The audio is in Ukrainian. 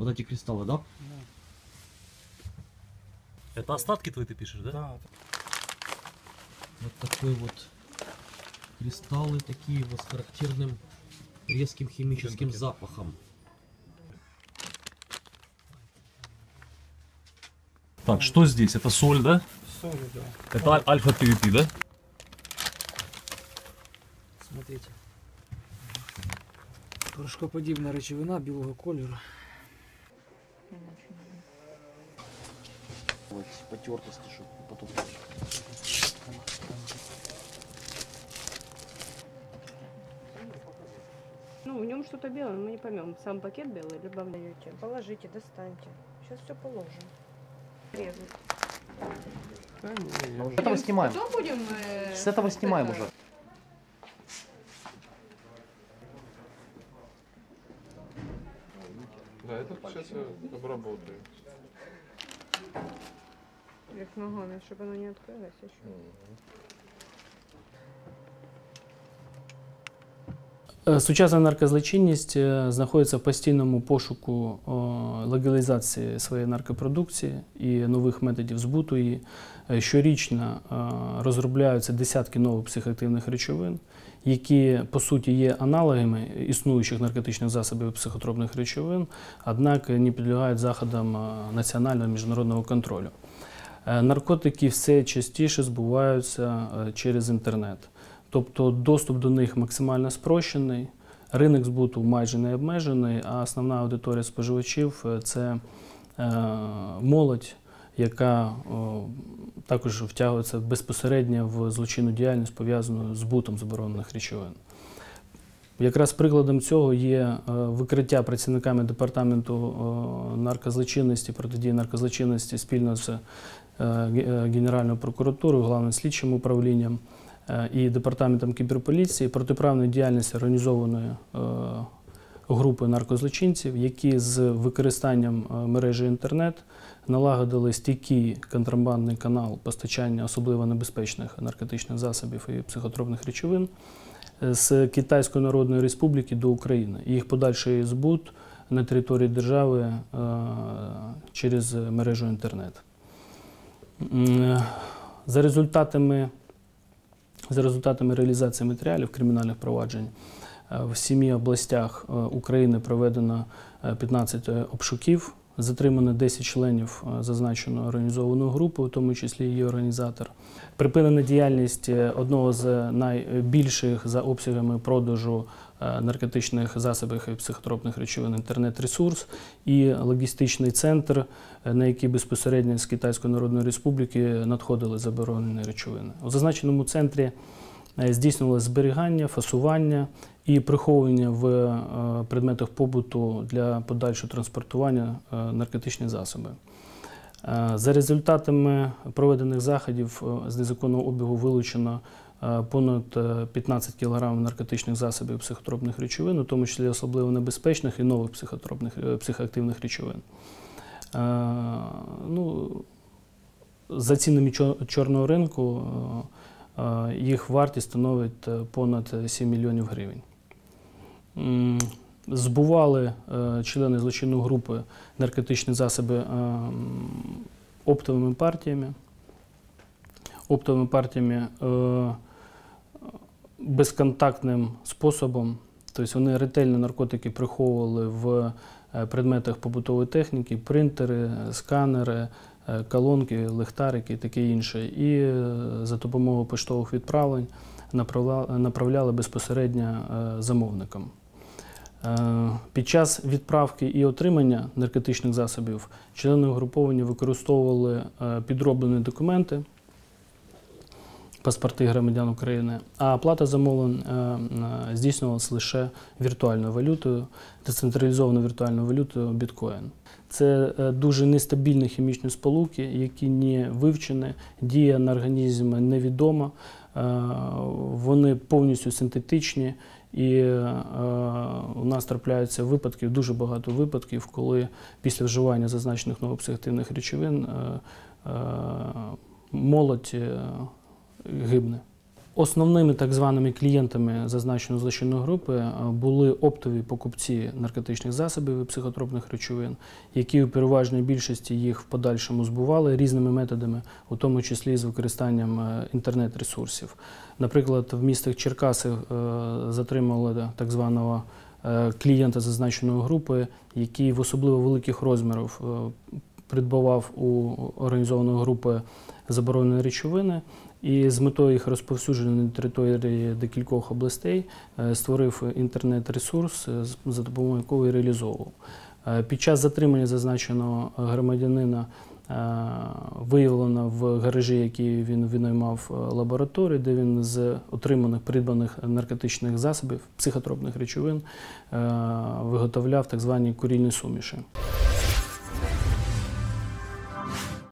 Вот эти кристаллы, да? Это остатки твои ты пишешь, да? Да, Вот такой вот кристаллы такие вот с характерным резким химическим запахом. Так, что здесь? Это соль, да? соли, да. Это аль- альфа-PVP, да? Смотрите. Порошкоподібна речовина білого кольору. Вот потертости, чтобы потом. Ну, в нем что-то белое, но мы не поймем, сам пакет белый или добавляете. Положите, достаньте. Сейчас все положим. Резать. С этого снимаем. Потом будем... э, С этого снимаем это- уже. Да, это сейчас я обработаю. Вверх ногами, чтобы оно не открылось еще. Е, Сучасна наркозлочинність знаходиться в постійному пошуку легалізації своєї наркопродукції і нових методів збуту її. Щорічно розробляються десятки нових психоактивних речовин, які по суті є аналогами існуючих наркотичних засобів і психотропних речовин, однак не підлягають заходам е, національного міжнародного контролю. Е, Наркотики все частіше збуваються е, через інтернет. Тобто доступ до них максимально спрощений, ринок збуту майже не обмежений, а основна аудиторія споживачів е, це е, молодь, яка о, також втягується безпосередньо в злочинну діяльність, пов'язану з збутом заборонених речовин. Якраз прикладом цього є е, викриття працівниками департаменту наркозлочинності, протидії наркозлочинності спільно з е, Ге- е, Генеральною прокуратурою, головним слідчим управлінням е, і департаментом кіберполіції протиправної діяльності організованої е, групою наркозлочинців, які з використанням е, мережі інтернет налагодили стійкий контрабандний канал постачання особливо небезпечних наркотичних засобів і психотропних речовин е, з Китайської Народної Республіки до України. Їх подальший збут на території держави е, через мережу інтернет. За результатами, за результатами реалізації матеріалів кримінальних проваджень е, в сімі областях е, України проведено е, 15 обшуків. Затримано 10 членів е, зазначеної організованої групи, у тому числі її організатор. Припинена діяльність е, одного з найбільших за обсягами продажу е, наркотичних засобів і психотропних речовин інтернет-ресурс і логістичний центр, е, на який безпосередньо з Китайської Народної Республіки надходили заборонені речовини. У зазначеному центрі е, здійснювалося зберігання, фасування і приховування в е, предметах побуту для подальшого транспортування е, наркотичні засоби. Е, За результатами проведених заходів е, з незаконного обігу вилучено е, понад е, 15 кг наркотичних засобів психотропних речовин, у тому числі особливо небезпечних і нових психотропних е, психоактивних речовин. Е, Ну, за цінами чорного ринку е, е, їх вартість становить е, понад 7 мільйонів гривень. Збували е, члени злочинної групи наркотичні засоби е, оптовими партіями. Оптовими партіями е, безконтактним способом. Тобто вони ретельно наркотики приховували в е, предметах побутової техніки, принтери, сканери, е, колонки, лихтарики і таке інше. І е, за допомогою поштових відправлень направляли безпосередньо замовникам. Під час відправки і отримання наркотичних засобів члени угруповання використовували підроблені документи, паспорти громадян України, а оплата замовлень е, е, здійснювалася лише віртуальною валютою, децентралізованою віртуальною валютою біткоін. Це е, дуже нестабільні хімічні сполуки, які не вивчені, дія на організм невідома, вони повністю синтетичні. І у нас трапляються випадки, дуже багато випадків, коли після вживання зазначених новопсихотивних речовин молодь гибне. Основними так званими клієнтами зазначеної злочинної групи е, були оптові покупці наркотичних засобів і психотропних речовин, які у переважній більшості їх в подальшому збували різними методами, у тому числі з використанням е, інтернет-ресурсів. Наприклад, в містах Черкаси е, затримали так званого клієнта зазначеної групи, який в особливо великих розмірах придбавав у організованої групи заборонені речовини і з метою їх розповсюдження на території декількох областей е, створив інтернет-ресурс, е, за допомогою якого і реалізовував. Е, Під час затримання зазначеного громадянина виявлено в гаражі, який він винаймав лабораторію, де він з отриманих придбаних наркотичних засобів, психотропних речовин виготовляв так звані курільні суміші.